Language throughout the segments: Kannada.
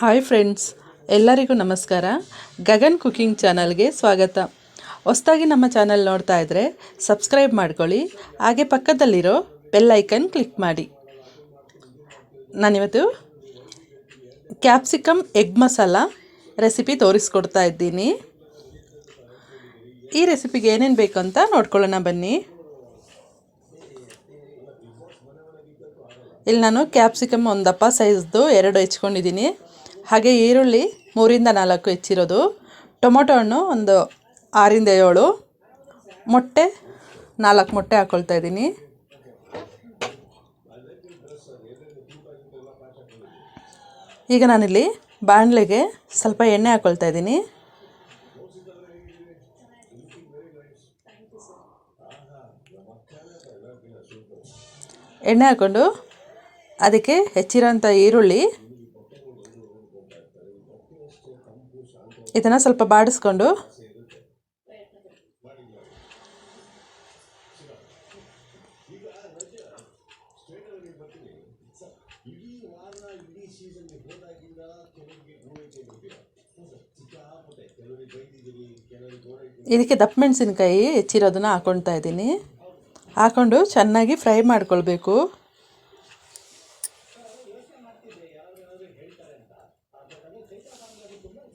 ಹಾಯ್ ಫ್ರೆಂಡ್ಸ್ ಎಲ್ಲರಿಗೂ ನಮಸ್ಕಾರ. ಗಗನ್ ಕುಕಿಂಗ್ ಚಾನಲ್ಗೆ ಸ್ವಾಗತ. ಹೊಸ್ದಾಗಿ ನಮ್ಮ ಚಾನಲ್ ನೋಡ್ತಾ ಇದ್ದರೆ ಸಬ್ಸ್ಕ್ರೈಬ್ ಮಾಡ್ಕೊಳ್ಳಿ, ಹಾಗೆ ಪಕ್ಕದಲ್ಲಿರೋ ಬೆಲ್ಲೈಕನ್ ಕ್ಲಿಕ್ ಮಾಡಿ. ನಾನಿವತ್ತು ಕ್ಯಾಪ್ಸಿಕಮ್ ಎಗ್ ಮಸಾಲ ರೆಸಿಪಿ ತೋರಿಸ್ಕೊಡ್ತಾ ಇದ್ದೀನಿ. ಈ ರೆಸಿಪಿಗೆ ಏನೇನು ಬೇಕು ಅಂತ ನೋಡ್ಕೊಳ್ಳೋಣ ಬನ್ನಿ. ಇಲ್ಲಿ ನಾನು ಕ್ಯಾಪ್ಸಿಕಮ್ ಒಂದಪ್ಪ ದಪ್ಪ ಸೈಜ್ದು ಎರಡು ಹೆಚ್ಕೊಂಡಿದ್ದೀನಿ. ಹಾಗೆ ಈರುಳ್ಳಿ ಮೂರಿಂದ ನಾಲ್ಕು ಹೆಚ್ಚಿರೋದು. ಟೊಮೊಟೊ ಹಣ್ಣು ಒಂದು ಆರಿಂದ ಏಳು. ಮೊಟ್ಟೆ ನಾಲ್ಕು ಮೊಟ್ಟೆ ಹಾಕ್ಕೊಳ್ತಾ ಇದ್ದೀನಿ. ಈಗ ನಾನಿಲ್ಲಿ ಬಾಣಲೆಗೆ ಸ್ವಲ್ಪ ಎಣ್ಣೆ ಹಾಕ್ಕೊಳ್ತಾ ಇದ್ದೀನಿ. ಎಣ್ಣೆ ಹಾಕ್ಕೊಂಡು ಅದಕ್ಕೆ ಹೆಚ್ಚಿರೋಂಥ ಈರುಳ್ಳಿ. ಇದನ್ನು ಸ್ವಲ್ಪ ಬಾಡಿಸ್ಕೊಂಡು. ಇದಕ್ಕೆ ದಪ್ಪ ಮೆಣಸಿನ್ಕಾಯಿ ಹೆಚ್ಚಿರೋದನ್ನ ಹಾಕೊಳ್ತಾ ಇದ್ದೀನಿ. ಹಾಕೊಂಡು ಚೆನ್ನಾಗಿ ಫ್ರೈ ಮಾಡ್ಕೊಳ್ಬೇಕು.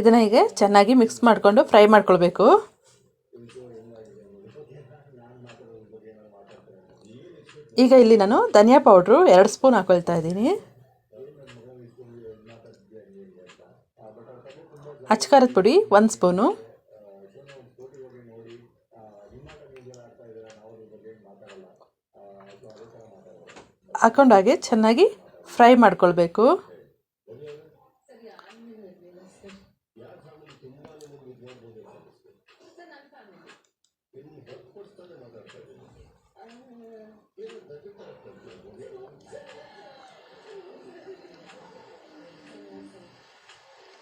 ಇದನ್ನು ಹೀಗೆ ಚೆನ್ನಾಗಿ ಮಿಕ್ಸ್ ಮಾಡಿಕೊಂಡು ಫ್ರೈ ಮಾಡ್ಕೊಳ್ಬೇಕು. ಈಗ ಇಲ್ಲಿ ನಾನು ಧನಿಯಾ ಪೌಡ್ರು ಎರಡು ಸ್ಪೂನ್ ಹಾಕೊಳ್ತಾ ಇದ್ದೀನಿ. ಅಚ್ಕಾರದ ಪುಡಿ ಒಂದು ಸ್ಪೂನು ಹಾಕೊಂಡಾಗೆ ಚೆನ್ನಾಗಿ ಫ್ರೈ ಮಾಡ್ಕೊಳ್ಬೇಕು.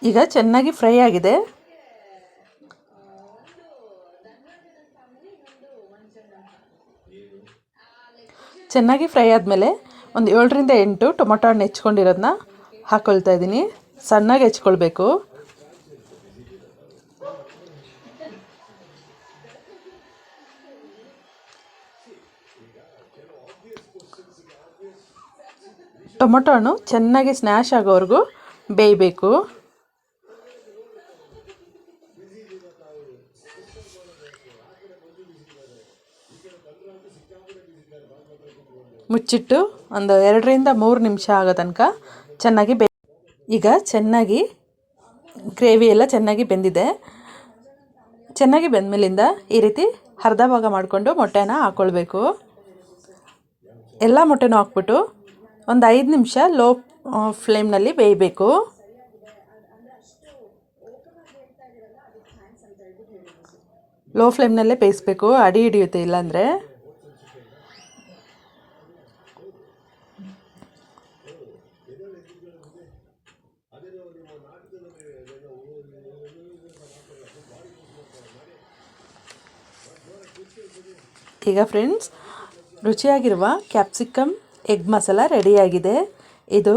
ಈಗ ಚೆನ್ನಾಗಿ ಫ್ರೈ ಆಗಿದೆ. ಚೆನ್ನಾಗಿ ಫ್ರೈ ಆದಮೇಲೆ ಒಂದು ಏಳರಿಂದ ಎಂಟು ಟೊಮೊಟೊ ಹಣ್ಣು ಹೆಚ್ಕೊಂಡಿರೋದನ್ನ ಹಾಕ್ಕೊಳ್ತಾ ಇದ್ದೀನಿ. ಸಣ್ಣಗೆ ಹೆಚ್ಕೊಳ್ಬೇಕು. ಟೊಮೊಟೊ ಹಣ್ಣು ಚೆನ್ನಾಗಿ ಸ್ನ್ಯಾಶ್ ಆಗೋವರೆಗೂ ಬೇಯಬೇಕು. ಮುಚ್ಚಿಟ್ಟು ಒಂದು ಎರಡರಿಂದ ಮೂರು ನಿಮಿಷ ಆಗೋ ತನಕ ಚೆನ್ನಾಗಿ ಬೇ ಈಗ ಚೆನ್ನಾಗಿ ಗ್ರೇವಿ ಎಲ್ಲ ಚೆನ್ನಾಗಿ ಬೆಂದಿದೆ. ಚೆನ್ನಾಗಿ ಬೆಂದಮೇಲಿಂದ ಈ ರೀತಿ ಅರ್ಧ ಭಾಗ ಮಾಡಿಕೊಂಡು ಮೊಟ್ಟೆನ ಹಾಕ್ಕೊಳ್ಬೇಕು ಎಲ್ಲ ಮೊಟ್ಟೆನೂ ಹಾಕ್ಬಿಟ್ಟು ಒಂದು ಐದು ನಿಮಿಷ ಲೋ ಫ್ಲೇಮ್ನಲ್ಲಿ ಬೇಯಬೇಕು. ಲೋ ಫ್ಲೇಮ್ನಲ್ಲೇ ಬೇಯಿಸ್ಬೇಕು. ಅಡಿ ಹಿಡಿಯುತ್ತೆ ಇಲ್ಲಾಂದರೆ. ಈಗ ಫ್ರೆಂಡ್ಸ್ ರುಚಿಯಾಗಿರುವ ಕ್ಯಾಪ್ಸಿಕಮ್ ಎಗ್ ಮಸಾಲ ರೆಡಿಯಾಗಿದೆ. ಇದು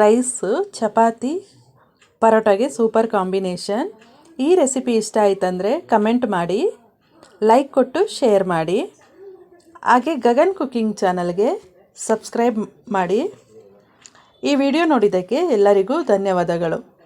ರೈಸು, ಚಪಾತಿ, ಪರೋಟಾಗೆ ಸೂಪರ್ ಕಾಂಬಿನೇಷನ್. ಈ ರೆಸಿಪಿ ಇಷ್ಟ ಆಯ್ತಂದರೆ ಕಮೆಂಟ್ ಮಾಡಿ, ಲೈಕ್ ಕೊಟ್ಟು ಶೇರ್ ಮಾಡಿ. ಹಾಗೆ ಗಗನ್ ಕುಕ್ಕಿಂಗ್ ಚಾನಲ್ಗೆ ಸಬ್ಸ್ಕ್ರೈಬ್ ಮಾಡಿ. ಈ ವಿಡಿಯೋ ನೋಡಿದ್ದಕ್ಕೆ ಎಲ್ಲರಿಗೂ ಧನ್ಯವಾದಗಳು.